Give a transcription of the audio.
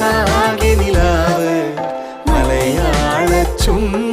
മനസ്സാകെ നിലാവ് മലയാള ചുണ്ട